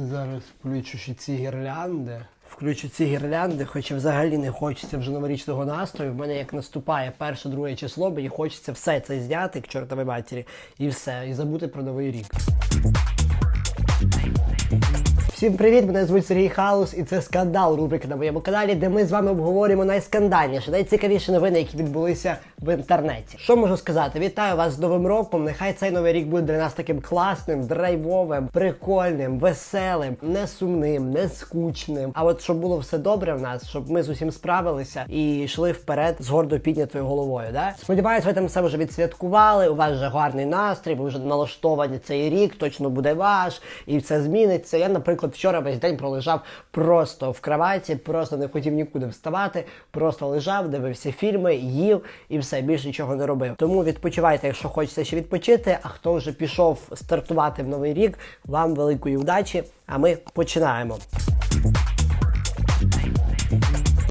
Зараз включу ще ці гірлянди. Включу ці гірлянди, хоча взагалі не хочеться вже новорічного настрою. В мене як наступає перше, друге число, мені хочеться все це зняти к чортовій матері, і все, і забути про новий рік. Всім привіт! Мене звуть Сергій Халус, і це скандал рубрика на моєму каналі, де ми з вами обговорюємо найскандальніші, найцікавіші новини, які відбулися в інтернеті. Що можу сказати? Вітаю вас з Новим роком. Нехай цей новий рік буде для нас таким класним, драйвовим, прикольним, веселим, не сумним, не скучним. А от щоб було все добре в нас, щоб ми з усім справилися і йшли вперед з гордо піднятою головою. Да? Сподіваюсь, ви там все вже відсвяткували. У вас вже гарний настрій, ви вже налаштовані цей рік, точно буде ваш, і все зміниться. Я, наприклад, вчора весь день пролежав просто в кроваті, просто не хотів нікуди вставати, просто лежав, дивився фільми, їв і все більше нічого не робив. Тому відпочивайте, якщо хочеться ще відпочити. А хто вже пішов стартувати в новий рік, вам великої удачі. А ми починаємо.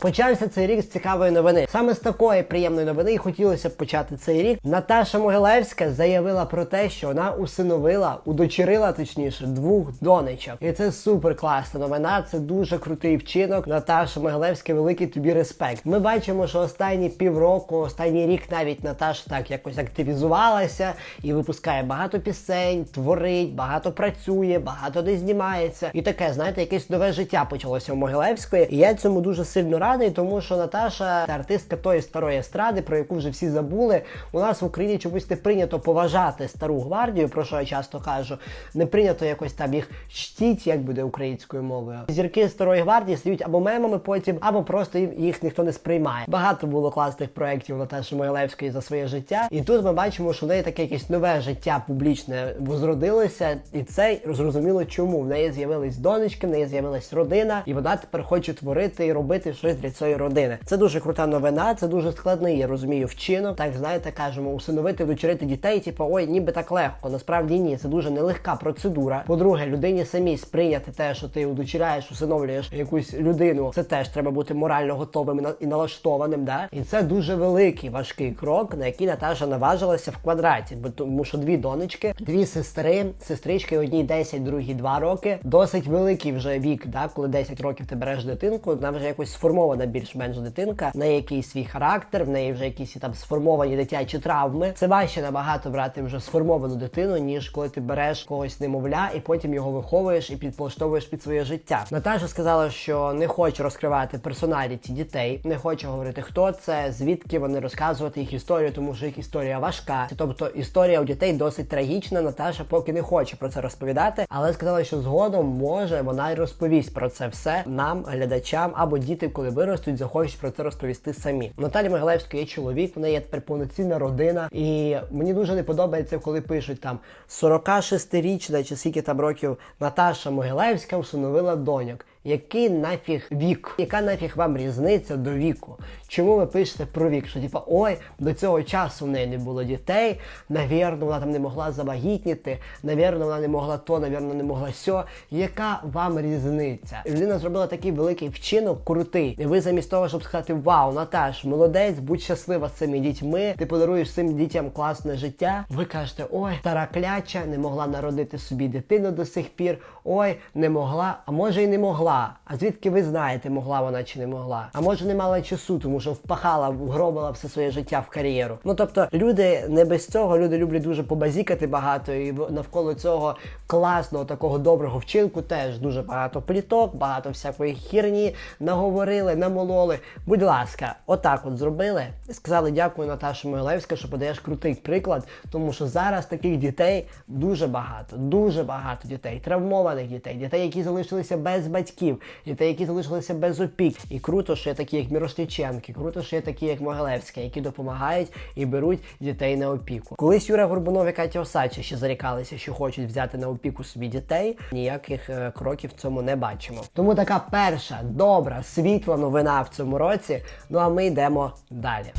Почався цей рік з цікавої новини. Саме з такої приємної новини і хотілося б почати цей рік. Наташа Могилевська заявила про те, що вона усиновила, удочерила точніше двох донечок. І це супер класна новина. Це дуже крутий вчинок. Наташа Могилевська, великий тобі респект. Ми бачимо, що останні півроку, останній рік навіть Наташа так якось активізувалася і випускає багато пісень, творить, багато працює, багато де знімається. І таке, знаєте, якесь нове життя почалося у Могилевської. І я цьому дуже сильно радий, тому що Наташа артистка тої старої естради, про яку вже всі забули. У нас в Україні чомусь не прийнято поважати стару гвардію, про що я часто кажу. Не прийнято якось там їх чтіть, як буде українською мовою. Зірки старої гвардії стають або мемами потім, або просто їх ніхто не сприймає. Багато було класних проєктів Наташі Могилевської за своє життя. І тут ми бачимо, що в неї таке якесь нове життя публічне возродилося, і це зрозуміло, чому в неї з'явились донечки, в неї з'явилась родина, і вона тепер хоче творити і робити щось для цієї родини. Це дуже крута новина, це дуже складний, я розумію, вчинок. Так знаєте, кажемо, усиновити, вдочерити дітей, типу, ой, ніби так легко. Насправді ні, це дуже нелегка процедура. По-друге, людині самій сприйняти те, що ти удочеряєш, усиновлюєш якусь людину. Це теж треба бути морально готовим і налаштованим. Да? І це дуже великий важкий крок, на який Наташа наважилася в квадраті, бо тому що дві донечки, дві сестри, сестрички, одній 10, другій 2 роки. Досить великий вже вік, да, коли 10 років ти береш дитинку, вона вже якось сформована більш-менш дитинка, в неї якийсь свій характер, в неї вже якісь там сформовані дитячі травми. Це важче набагато брати вже сформовану дитину, ніж коли ти береш когось немовля і потім його виховуєш і підлаштовуєш під своє життя. Наташа сказала, що не хоче розкривати персоналіті дітей, не хоче говорити, хто це, звідки вони розказувати їх історію, тому що їх історія важка. Тобто історія у дітей досить трагічна. Наташа поки не хоче про це розповідати, але сказала, що згодом може вона й розповість про це все нам, глядачам, або діти, коли виростуть, захочуть про це розповісти самі. Наталі Могилевської є чоловік, в неї є тепер повноцінна родина, і мені дуже не подобається, коли пишуть там 46-річна чи скільки там років Наташа Могилевська встановила доньок. Який нафіг вік? Яка нафіг вам різниця до віку? Чому ви пишете про вік? Що типа, ой, до цього часу в неї не було дітей, навірно, вона там не могла завагітніти, навірно, вона не могла то, навірно, не могла сьо. Яка вам різниця? Людина зробила такий великий вчинок, крутий. І ви замість того, щоб сказати Вау, Наташ, молодець, будь щаслива з цими дітьми, ти подаруєш цим дітям класне життя. Ви кажете, ой, стара кляча, не могла народити собі дитину до сих пір. Ой, не могла, а може й не могла. А звідки ви знаєте, могла вона чи не могла? А може не мала часу, тому що впахала, вгробила все своє життя в кар'єру. Ну тобто, люди не без цього, люди люблять дуже побазікати багато, і навколо цього класного такого доброго вчинку теж дуже багато пліток, багато всякої хірні наговорили, намололи. Будь ласка, отак от зробили. Сказали дякую, Наташа Могилевська, що подаєш крутий приклад, тому що зараз таких дітей дуже багато, дуже багато дітей, травмованих дітей, дітей, які залишилися без батьків, дітей, які залишилися без опік. І круто, що є такі, як Мірошниченки, круто, що є такі, як Могилевська, які допомагають і беруть дітей на опіку. Колись Юра Горбунов і Катя Осадча ще зарікалися, що хочуть взяти на опіку собі дітей. Ніяких е, кроків в цьому не бачимо. Тому така перша добра, світла новина в цьому році. Ну а ми йдемо далі.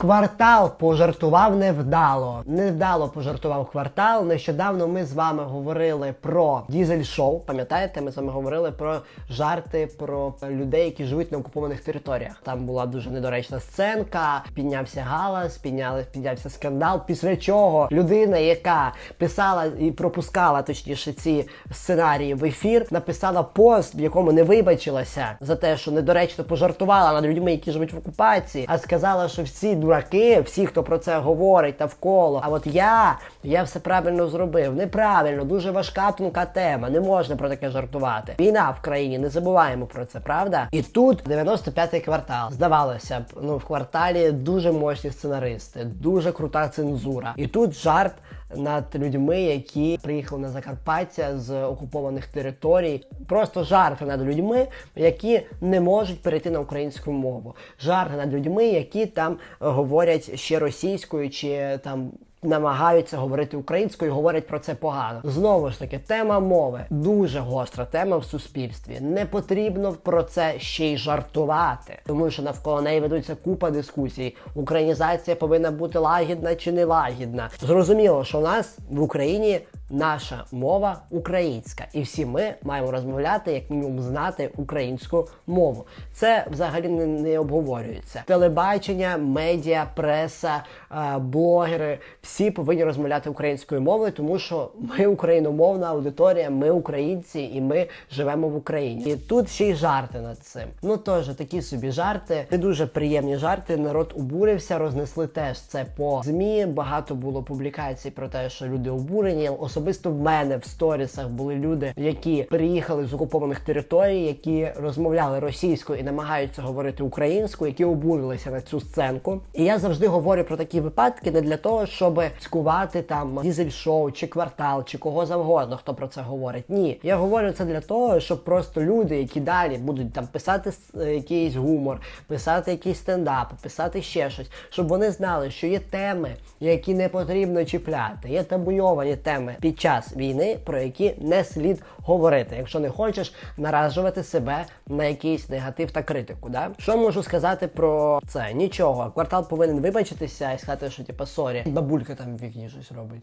Квартал пожартував невдало. Невдало пожартував квартал. Нещодавно ми з вами говорили про дізель-шоу. Пам'ятаєте, ми з вами говорили про жарти про людей, які живуть на окупованих територіях. Там була дуже недоречна сценка, піднявся галас, підняли, піднявся скандал. Після чого людина, яка писала і пропускала точніше ці сценарії в ефір, написала пост, в якому не вибачилася за те, що недоречно пожартувала над людьми, які живуть в окупації, а сказала, що всі дураки, всі, хто про це говорить навколо. А от я, я все правильно зробив. Неправильно, дуже важка тонка тема. Не можна про таке жартувати. Війна в країні, не забуваємо про це, правда? І тут 95-й квартал. Здавалося б, ну в кварталі дуже мощні сценаристи, дуже крута цензура. І тут жарт над людьми, які приїхали на Закарпаття з окупованих територій. Просто жарти над людьми, які не можуть перейти на українську мову. Жарти над людьми, які там говорять ще російською чи там. Намагаються говорити українською, говорять про це погано. Знову ж таки, тема мови дуже гостра тема в суспільстві. Не потрібно про це ще й жартувати, тому що навколо неї ведуться купа дискусій. Українізація повинна бути лагідна чи не лагідна. Зрозуміло, що у нас в Україні наша мова українська, і всі ми маємо розмовляти, як мінімум знати українську мову. Це взагалі не, не обговорюється. Телебачення, медіа, преса, е, блогери всі повинні розмовляти українською мовою, тому що ми україномовна аудиторія, ми українці і ми живемо в Україні. І тут ще й жарти над цим. Ну теж такі собі жарти, не дуже приємні жарти. Народ обурився, рознесли теж це по змі. Багато було публікацій про те, що люди обурені. Особисто в мене в сторісах були люди, які приїхали з окупованих територій, які розмовляли російською і намагаються говорити українською, які обурилися на цю сценку. І я завжди говорю про такі випадки не для того, щоб цькувати там дізель-шоу чи квартал, чи кого завгодно, хто про це говорить. Ні, я говорю це для того, щоб просто люди, які далі будуть там писати е, якийсь гумор, писати якийсь стендап, писати ще щось, щоб вони знали, що є теми, які не потрібно чіпляти, є табуйовані теми під час війни, про які не слід говорити, якщо не хочеш наражувати себе на якийсь негатив та критику. Да? Що можу сказати про це? Нічого. Квартал повинен вибачитися і сказати, що типа сорі. Бабулька там в вікні щось робить.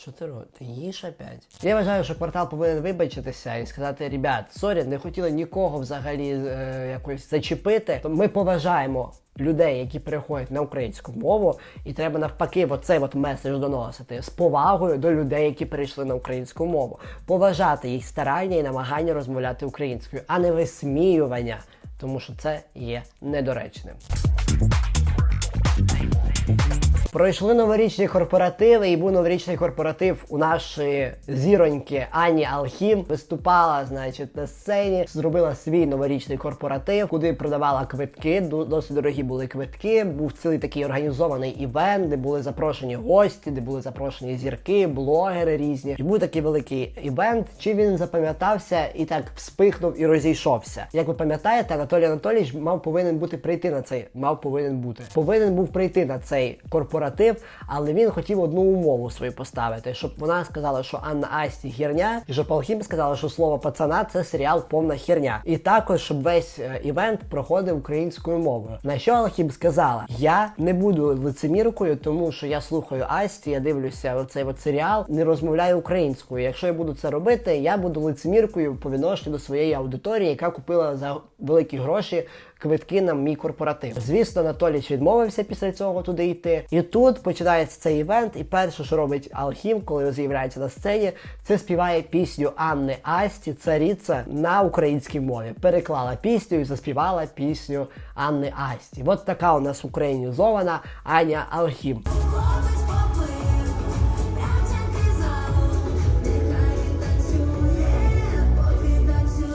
Що ти робиш? Ти їш опять? Я вважаю, що квартал повинен вибачитися і сказати: ребят, сорі, не хотіли нікого взагалі е, якось зачепити. То ми поважаємо людей, які переходять на українську мову, і треба навпаки, оцей от меседж доносити з повагою до людей, які перейшли на українську мову, поважати їх старання і намагання розмовляти українською, а не висміювання, тому що це є недоречним. Пройшли новорічні корпоративи, і був новорічний корпоратив у нашої зіроньки Ані Алхім. Виступала, значить, на сцені, зробила свій новорічний корпоратив, куди продавала квитки. Досить дорогі були квитки. Був цілий такий організований івент, де були запрошені гості, де були запрошені зірки, блогери різні. І був такий великий івент. Чи він запам'ятався і так вспихнув і розійшовся? Як ви пам'ятаєте, Анатолій Анатолійович мав повинен бути прийти на цей, мав повинен бути. Повинен був прийти на цей корпоратив, але він хотів одну умову свою поставити, щоб вона сказала, що Анна Асті херня, і щоб Алхім сказала, що слово пацана це серіал повна херня. І також, щоб весь е, івент проходив українською мовою. На що Алхім сказала: Я не буду лицеміркою, тому що я слухаю Асті, я дивлюся оцей от серіал, не розмовляю українською. Якщо я буду це робити, я буду лицеміркою по відношенню до своєї аудиторії, яка купила за великі гроші квитки на мій корпоратив. Звісно, Анатолійович відмовився після цього туди йти. І тут починається цей івент, і перше, що робить Алхім, коли з'являється на сцені, це співає пісню Анни Асті, царіця на українській мові. Переклала пісню і заспівала пісню Анни Асті. От така у нас українізована Аня Алхім.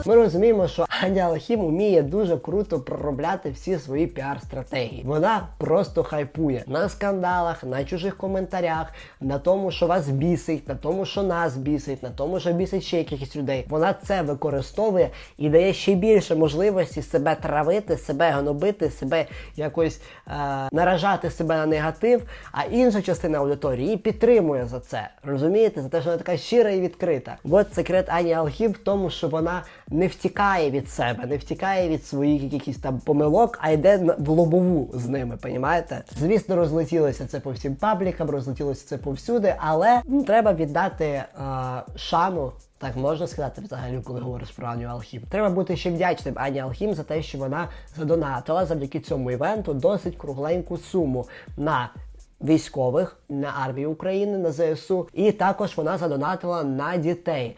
Ми розуміємо, що Аня Алхім уміє дуже круто проробляти всі свої піар-стратегії. Вона просто хайпує на скандалах, на чужих коментарях, на тому, що вас бісить, на тому, що нас бісить, на тому, що бісить ще якихось людей. Вона це використовує і дає ще більше можливості себе травити, себе гнобити, себе якось е- наражати себе на негатив. А інша частина аудиторії її підтримує за це. Розумієте? За те, що вона така щира і відкрита. От секрет Ані Алхім в тому, що вона не втікає від себе, не втікає від своїх якихось там помилок, а йде в лобову з ними, понімаєте? Звісно, розлетілося це по всім паблікам, розлетілося це повсюди, але ну, треба віддати е, шану. Так можна сказати взагалі, коли говориш про Аню Алхім. Треба бути ще вдячним Ані Алхім за те, що вона задонатила завдяки цьому івенту досить кругленьку суму на військових на армію України на ЗСУ, і також вона задонатила на дітей,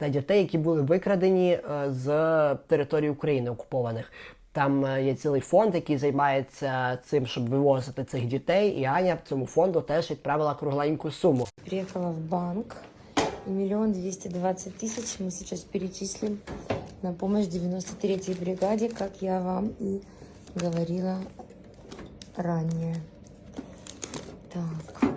на, дітей, які були викрадені е, з території України окупованих. Там е, є цілий фонд, який займається цим, щоб вивозити цих дітей. І Аня цьому фонду теж відправила кругленьку суму. Приехала в банк. И миллион двести двадцать тысяч мы сейчас перечислим на помощь 93-й бригаде, как я вам и говорила ранее. Так.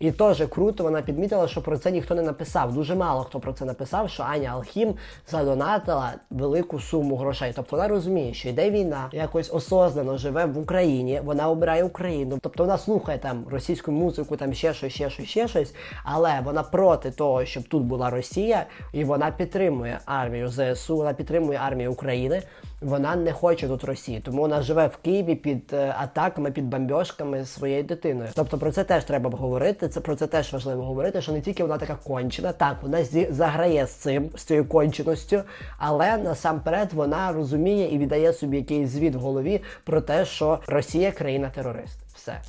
І теж круто, вона підмітила, що про це ніхто не написав. Дуже мало хто про це написав, що Аня Алхім задонатила велику суму грошей. Тобто вона розуміє, що йде війна, якось осознано живе в Україні, вона обирає Україну. Тобто вона слухає там російську музику, там ще щось, ще щось, ще щось, але вона проти того, щоб тут була Росія, і вона підтримує армію ЗСУ, вона підтримує армію України. Вона не хоче тут Росії, тому вона живе в Києві під е, атаками, під бомбьошками своєю дитиною. Тобто про це теж треба говорити. Це про це теж важливо говорити. Що не тільки вона така кончена, так вона зі, заграє з цим, з цією конченістю, але насамперед вона розуміє і віддає собі якийсь звіт в голові про те, що Росія країна терорист. Все.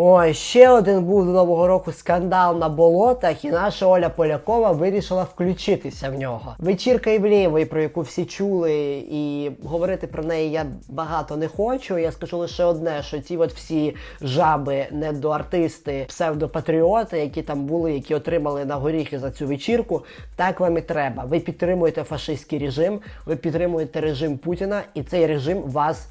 Ой, ще один був до нового року скандал на болотах, і наша Оля Полякова вирішила включитися в нього. Вечірка Івлєєвої, про яку всі чули, і говорити про неї я багато не хочу. Я скажу лише одне: що ці от всі жаби, недоартисти, псевдопатріоти, які там були, які отримали на горіхи за цю вечірку, так вам і треба. Ви підтримуєте фашистський режим, ви підтримуєте режим Путіна, і цей режим вас.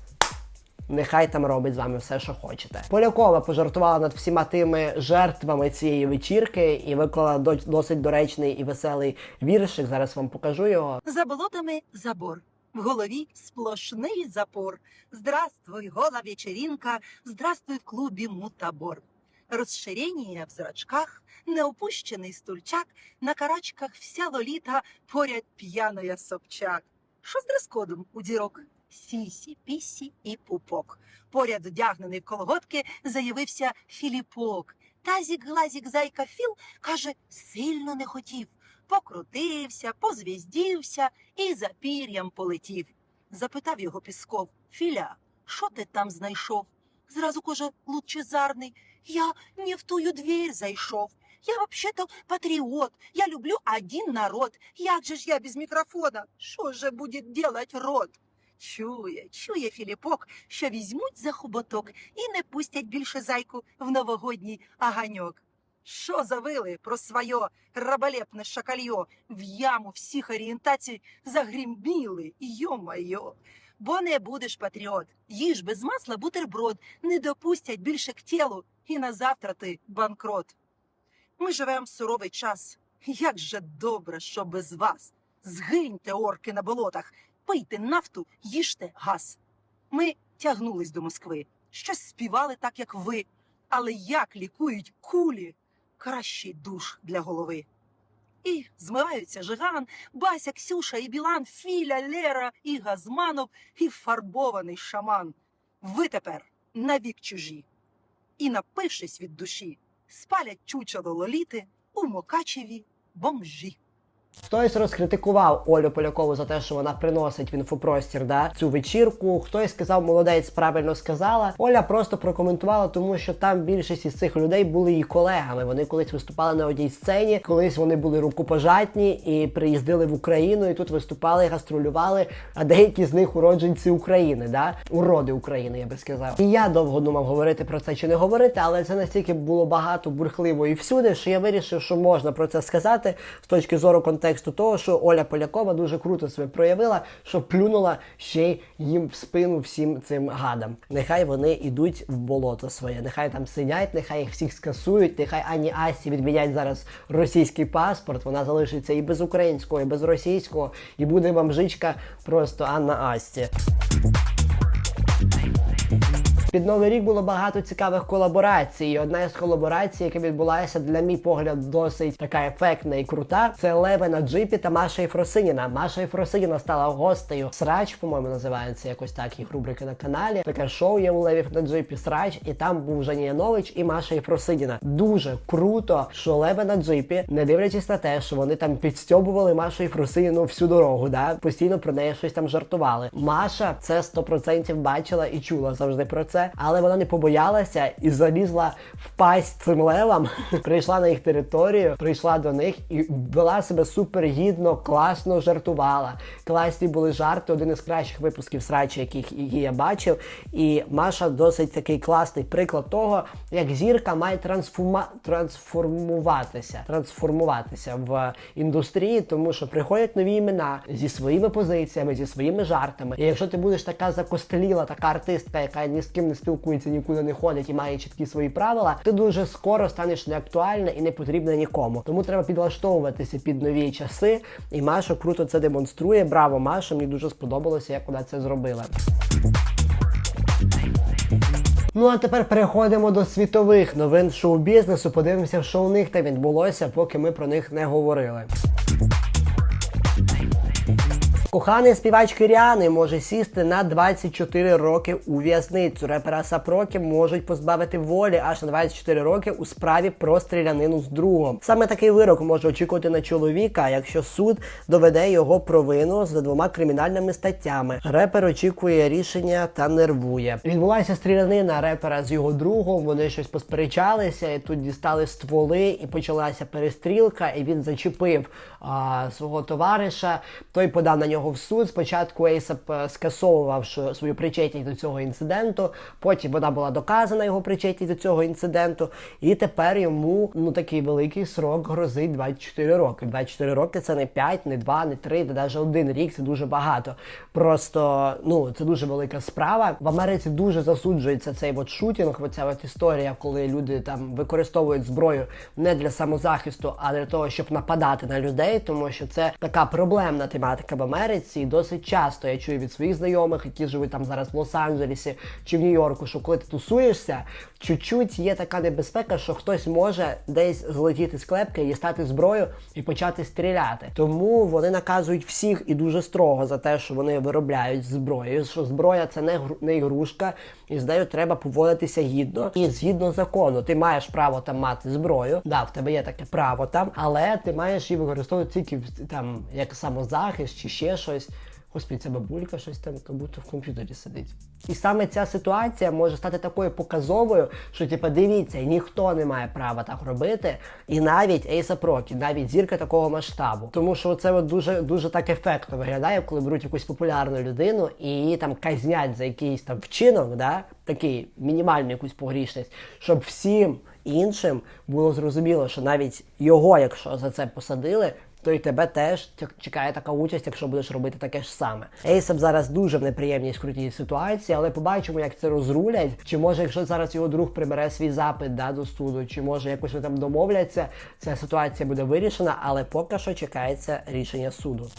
Нехай там робить з вами все, що хочете. Полякова пожартувала над всіма тими жертвами цієї вечірки і виклала до- досить доречний і веселий віршик. Зараз вам покажу його. За болотами забор, в голові сплошний запор. Здравствуй, гола вечеринка, здравствуй в клубі мутабор. Розширення в зрачках, неопущений стульчак, на карачках вся лоліта, поряд п'яная Собчак. Що з дрес-кодом у дірок? Сісі, пісі і пупок. Поряд вдягнений в колготки заявився Філіпок. Тазік, глазік, зайка Філ, каже, сильно не хотів покрутився, позвіздівся і за пір'ям полетів. Запитав його Пісков Філя, що ти там знайшов? Зразу каже лучезарний, я не в тую дверь зайшов. Я вообще-то патріот, я люблю один народ. Як же ж я без мікрофона? Що же буде делать рот? Чує, чує Філіпок, що візьмуть за хуботок і не пустять більше зайку в новогодній аганьок. Що завили про своє раболепне шакальо в яму всіх орієнтацій загрімбіли, йо-майо. Бо не будеш патріот, їж без масла бутерброд, не допустять більше к тілу, і на завтра ти банкрот. Ми живемо в суровий час. Як же добре, що без вас. Згиньте орки на болотах, пийте нафту, їжте газ. Ми тягнулись до Москви, щось співали так, як ви, але як лікують кулі, кращий душ для голови. І змиваються Жиган, Бася, Ксюша і Білан, Філя, Лера і Газманов, і фарбований шаман. Ви тепер навік чужі. І напившись від душі, спалять чучело лоліти у Мокачеві бомжі. Хтось розкритикував Олю Полякову за те, що вона приносить в інфопростір да, цю вечірку. Хтось сказав, молодець правильно сказала. Оля просто прокоментувала, тому що там більшість із цих людей були її колегами. Вони колись виступали на одній сцені, колись вони були рукопожатні і приїздили в Україну, і тут виступали, гастролювали. А деякі з них уродженці України, да? уроди України, я би сказав. І я довго думав говорити про це чи не говорити, але це настільки було багато бурхливо і всюди, що я вирішив, що можна про це сказати з точки зору контексту того, що Оля Полякова дуже круто себе проявила, що плюнула ще й їм в спину всім цим гадам. Нехай вони йдуть в болото своє, нехай там сидять, нехай їх всіх скасують, нехай Ані Асі відмінять зараз російський паспорт. Вона залишиться і без українського, і без російського, і буде вам жичка просто Анна Асті. Під новий рік було багато цікавих колаборацій. Одна із колаборацій, яка відбулася, для мій погляд, досить така ефектна і крута. Це Леве на джипі та Маша Єфросиніна. Маша Єфросиніна стала гостею. Срач, по-моєму, називається якось так їх рубрики на каналі. Таке шоу є у Левів на джипі Срач, і там був Женя Янович і Маша Єфросиніна. Дуже круто, що Леве на джипі, не дивлячись на те, що вони там підстьобували Машу Єфросиніну всю дорогу, да постійно про неї щось там жартували. Маша це 100% бачила і чула завжди про це, але вона не побоялася і залізла в пасть цим левам, прийшла на їх територію, прийшла до них і вела себе супер гідно, класно жартувала. Класні були жарти, один із кращих випусків срачі, яких я бачив. І Маша досить такий класний приклад того, як зірка має трансформа... трансформуватися, трансформуватися в індустрії, тому що приходять нові імена зі своїми позиціями, зі своїми жартами. І якщо ти будеш така закостеліла, така артистка, яка ні з ким не спілкується, нікуди не ходить і має чіткі свої правила, ти дуже скоро станеш неактуальна і не потрібна нікому. Тому треба підлаштовуватися під нові часи. І Маша круто це демонструє. Браво, Маша! Мені дуже сподобалося, як вона це зробила. Ну а тепер переходимо до світових новин шоу-бізнесу. Подивимося, що у них там відбулося, поки ми про них не говорили. Коханий співачки Ріани може сісти на 24 роки у в'язницю. Репера Сапрокі можуть позбавити волі аж на 24 роки у справі про стрілянину з другом. Саме такий вирок може очікувати на чоловіка, якщо суд доведе його провину за двома кримінальними статтями. Репер очікує рішення та нервує. Відбулася стрілянина репера з його другом. Вони щось посперечалися, і тут дістали стволи, і почалася перестрілка. І він зачепив а, свого товариша. Той подав на нього в суд. Спочатку Ейсап е, скасовував свою причетність до цього інциденту. Потім вона була доказана його причетність до цього інциденту. І тепер йому ну такий великий срок грозить 24 роки. 24 роки це не 5, не 2, не 3, не навіть один рік. Це дуже багато. Просто ну це дуже велика справа. В Америці дуже засуджується цей от шутінг. Оця от історія, коли люди там використовують зброю не для самозахисту, а для того, щоб нападати на людей, тому що це така проблемна тематика в Америці. І досить часто я чую від своїх знайомих, які живуть там зараз в Лос-Анджелесі чи в Нью-Йорку, що коли ти тусуєшся, чуть-чуть є така небезпека, що хтось може десь злетіти з клепки, дістати зброю і почати стріляти. Тому вони наказують всіх і дуже строго за те, що вони виробляють зброю. Що зброя це не не ігрушка, і з нею треба поводитися гідно і згідно закону. Ти маєш право там мати зброю. Да, в тебе є таке право там, але ти маєш її використовувати тільки там як самозахист чи ще щось. Господи, ця бабулька щось там, як будто в комп'ютері сидить. І саме ця ситуація може стати такою показовою, що типа дивіться, ніхто не має права так робити, і навіть Ейса Рокі, навіть зірка такого масштабу. Тому що це от дуже дуже так ефектно виглядає, коли беруть якусь популярну людину і її там казнять за якийсь там вчинок, да, такий мінімальну якусь погрішність, щоб всім іншим було зрозуміло, що навіть його, якщо за це посадили, то й тебе теж чекає така участь, якщо будеш робити таке ж саме. Ейсап зараз дуже в неприємній скрутній ситуації, але побачимо, як це розрулять. Чи може, якщо зараз його друг прибере свій запит да, до суду, чи може якось вони там домовляться, ця ситуація буде вирішена, але поки що чекається рішення суду.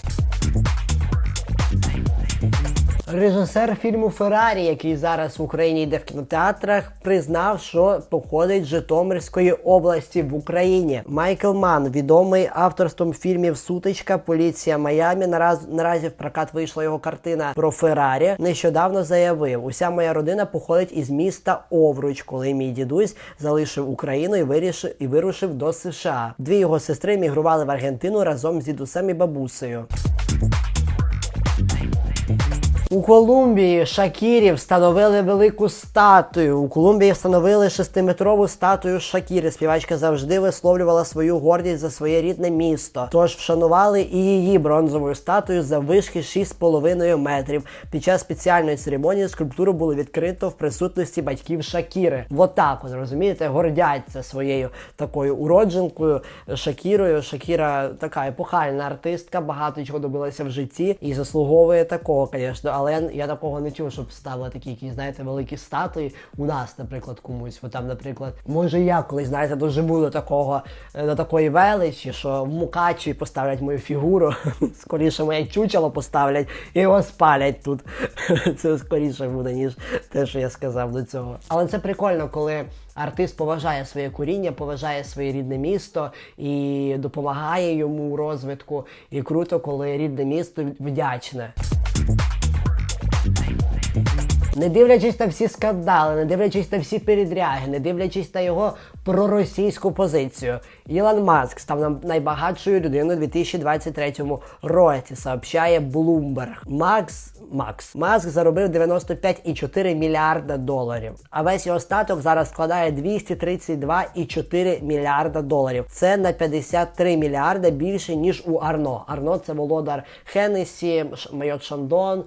Режисер фільму Феррарі, який зараз в Україні йде в кінотеатрах, признав, що походить з Житомирської області в Україні. Майкл Ман, відомий авторством фільмів Сутичка, Поліція Майамі. Нараз наразі в прокат вийшла його картина про Феррарі. Нещодавно заявив: уся моя родина походить із міста Овруч, коли мій дідусь залишив Україну і вирішив і вирушив до США. Дві його сестри мігрували в Аргентину разом з дідусем і бабусею. У Колумбії Шакірі встановили велику статую. У Колумбії встановили 6-метрову статую Шакіри. Співачка завжди висловлювала свою гордість за своє рідне місто. Тож вшанували і її бронзовою статуєю за вишки 6,5 метрів. Під час спеціальної церемонії скульптуру було відкрито в присутності батьків Шакіри. Вот так, от розумієте, гордяться своєю такою уродженкою Шакірою. Шакіра така епохальна артистка, багато чого добилася в житті і заслуговує такого, звісно. але я такого не чув, щоб ставили такі якісь, знаєте, великі статуї у нас, наприклад, комусь. Бо там, наприклад, може я колись, знаєте, доживу до такого, е, до такої величі, що в Мукачеві поставлять мою фігуру, скоріше моє чучело поставлять і його спалять тут. Це скоріше буде, ніж те, що я сказав до цього. Але це прикольно, коли артист поважає своє коріння, поважає своє рідне місто і допомагає йому у розвитку. І круто, коли рідне місто вдячне. Не дивлячись на всі скандали, не дивлячись на всі передряги, не дивлячись на його проросійську позицію, Ілон Маск став найбагатшою людиною у 2023 році, сообщає Bloomberg. Макс Макс Маск заробив 95,4 мільярда доларів. А весь його статок зараз складає 232,4 мільярда доларів. Це на 53 мільярда більше ніж у Арно. Арно це володар Хеннесі, Майот Шандон,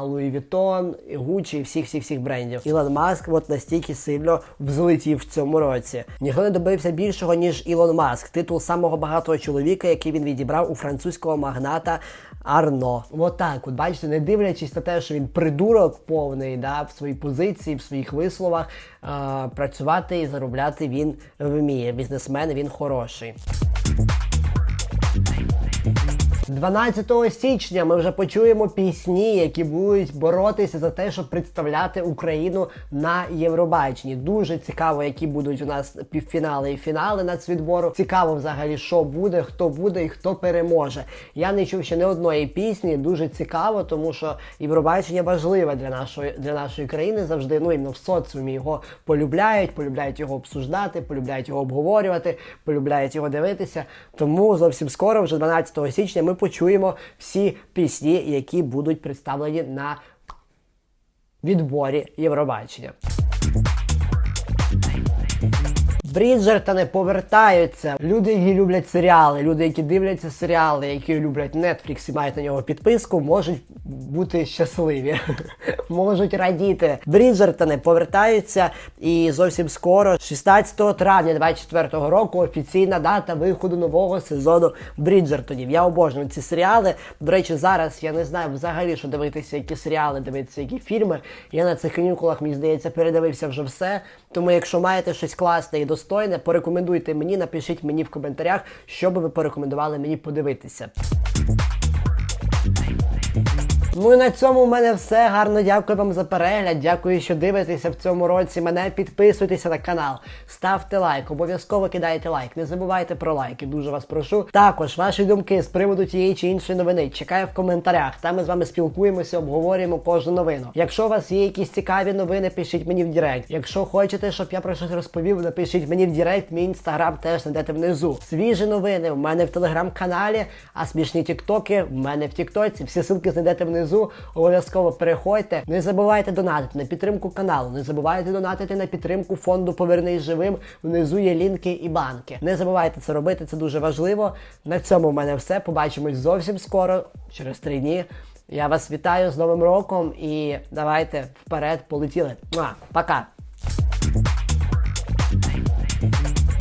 Луї Вітон, Гуччі і всіх всіх всіх брендів. Ілон Маск от настільки сильно взлетів в цьому році. Ніхто не добився більшого ніж Ілон Маск. Титул самого багатого чоловіка, який він відібрав у французького магната Арно. Отак, от бачите, не дивлячись на те, що він придурок повний, да, в своїй позиції, в своїх висловах, е працювати і заробляти він вміє. Бізнесмен він хороший. 12 січня ми вже почуємо пісні, які будуть боротися за те, щоб представляти Україну на Євробаченні. Дуже цікаво, які будуть у нас півфінали і фінали нацвідбору. Цікаво взагалі, що буде, хто буде і хто переможе. Я не чув ще не одної пісні. Дуже цікаво, тому що Євробачення важливе для нашої для нашої країни завжди. Ну іменно в соціумі його полюбляють, полюбляють його обсуждати, полюбляють його обговорювати, полюбляють його дивитися. Тому зовсім скоро, вже 12 січня, ми почуємо всі пісні, які будуть представлені на відборі Євробачення. Бріджертони повертаються. Люди, які люблять серіали, люди, які дивляться серіали, які люблять Netflix і мають на нього підписку, можуть бути щасливі, можуть радіти. Бріджертони повертаються і зовсім скоро, 16 травня 2024 року, офіційна дата виходу нового сезону Бріджертонів. Я обожнюю ці серіали. До речі, зараз я не знаю взагалі, що дивитися, які серіали, дивитися, які фільми. Я на цих канікулах, мені здається, передивився вже все. Тому, якщо маєте щось класне і достойне, порекомендуйте мені, напишіть мені в коментарях, що би ви порекомендували мені подивитися. Ну і на цьому в мене все. Гарно дякую вам за перегляд. Дякую, що дивитеся в цьому році. Мене підписуйтеся на канал, ставте лайк, обов'язково кидайте лайк. Не забувайте про лайки, дуже вас прошу. Також ваші думки з приводу тієї чи іншої новини чекаю в коментарях. Там ми з вами спілкуємося, обговорюємо кожну новину. Якщо у вас є якісь цікаві новини, пишіть мені в Директ. Якщо хочете, щоб я про щось розповів, напишіть мені в Директ. Мій інстаграм теж знайдете внизу. Свіжі новини в мене в телеграм-каналі, а смішні тіктоки в мене в Тіктоці. Всі ссылки знайдете внизу. Обов'язково переходьте. Не забувайте донатити на підтримку каналу. Не забувайте донатити на підтримку фонду Повернись живим. Внизу є лінки і банки. Не забувайте це робити, це дуже важливо. На цьому в мене все. Побачимось зовсім скоро, через три дні. Я вас вітаю з Новим роком і давайте вперед полетіли. Муа, Пока!